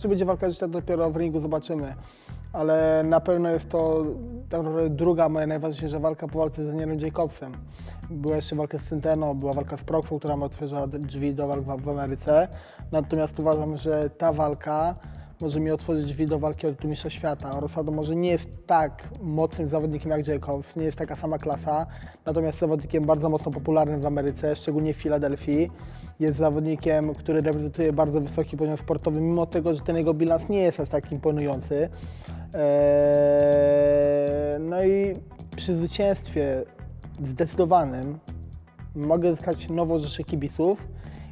Czy będzie walka życia dopiero w ringu, zobaczymy. Ale na pewno jest to tak naprawdę druga moja najważniejsza walka po walce z Danielem Jacobsem. Była jeszcze walka z Centeno, była walka z Proxą, która mi otworzyła drzwi do walk w, w Ameryce. Natomiast uważam, że ta walka może mi otworzyć drzwi do walki o mistrza świata. Rosado może nie jest tak mocnym zawodnikiem jak Jacobs, nie jest taka sama klasa, natomiast zawodnikiem bardzo mocno popularnym w Ameryce, szczególnie w Filadelfii. Jest zawodnikiem, który reprezentuje bardzo wysoki poziom sportowy, mimo tego, że ten jego bilans nie jest aż tak imponujący. Eee, no i przy zwycięstwie zdecydowanym mogę zyskać nową rzeszę kibiców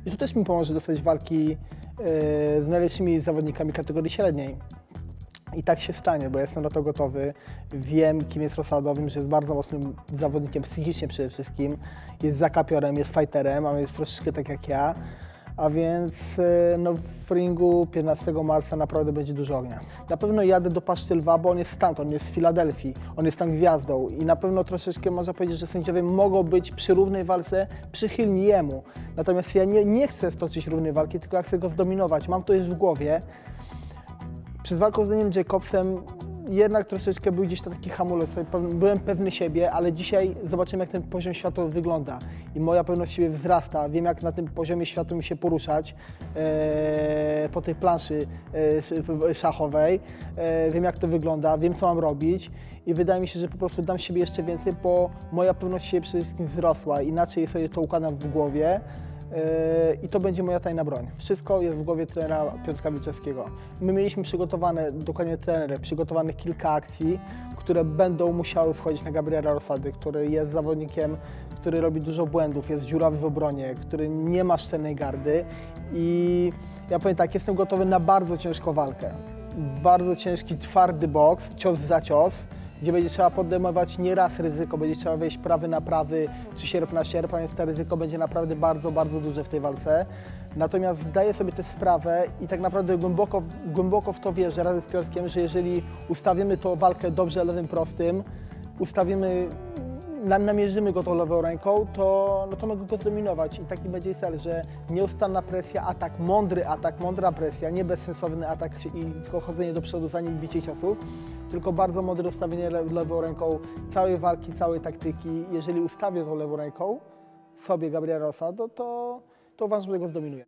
i tu też mi pomoże dostać walki z najlepszymi zawodnikami kategorii średniej. I tak się stanie, bo jestem na to gotowy. Wiem, kim jest Rosado, wiem, że jest bardzo mocnym zawodnikiem psychicznie przede wszystkim. Jest zakapiorem, jest fighterem, a jest troszeczkę tak jak ja. A więc e, no, w ringu 15 marca naprawdę będzie dużo ognia. Na pewno jadę do Paszczy Lwa, bo on jest stamtąd, on jest z Filadelfii, on jest tam gwiazdą i na pewno troszeczkę można powiedzieć, że sędziowie mogą być przy równej walce przychylni jemu. Natomiast ja nie, nie chcę stoczyć równej walki, tylko ja chcę go zdominować. Mam to już w głowie. Przed walką z Danielem Jacobsem jednak troszeczkę był gdzieś taki hamulec, byłem pewny siebie, ale dzisiaj zobaczymy jak ten poziom światowy wygląda. I moja pewność siebie wzrasta, wiem jak na tym poziomie światowym się poruszać e, po tej planszy e, szachowej, e, wiem jak to wygląda, wiem co mam robić. I wydaje mi się, że po prostu dam siebie jeszcze więcej, bo moja pewność siebie przede wszystkim wzrosła, inaczej sobie to układam w głowie. I to będzie moja tajna broń. Wszystko jest w głowie trenera Piotra Wilczewskiego. My mieliśmy przygotowane, dokładnie trenery, przygotowanych kilka akcji, które będą musiały wchodzić na Gabriela Rosady, który jest zawodnikiem, który robi dużo błędów, jest dziurawy w obronie, który nie ma szczelnej gardy i ja powiem tak, jestem gotowy na bardzo ciężką walkę. Bardzo ciężki, twardy boks, cios za cios gdzie będzie trzeba podejmować nieraz ryzyko, będzie trzeba wejść prawy na prawy czy sierp na sierp, więc to ryzyko będzie naprawdę bardzo, bardzo duże w tej walce. Natomiast zdaję sobie też sprawę i tak naprawdę głęboko, głęboko w to wierzę razem z Piotrkiem, że jeżeli ustawimy tą walkę dobrze lewym prostym, ustawimy namierzymy go tą lewą ręką, to, no to mogę go zdominować i taki będzie cel, że nieustanna presja, atak, mądry atak, mądra presja, nie bezsensowny atak i tylko chodzenie do przodu zanim bicie ciosów, tylko bardzo mądre ustawienie lewą ręką całej walki, całej taktyki. Jeżeli ustawię tą lewą ręką sobie Gabriela Rosado, to, to uważam, że go zdominuje.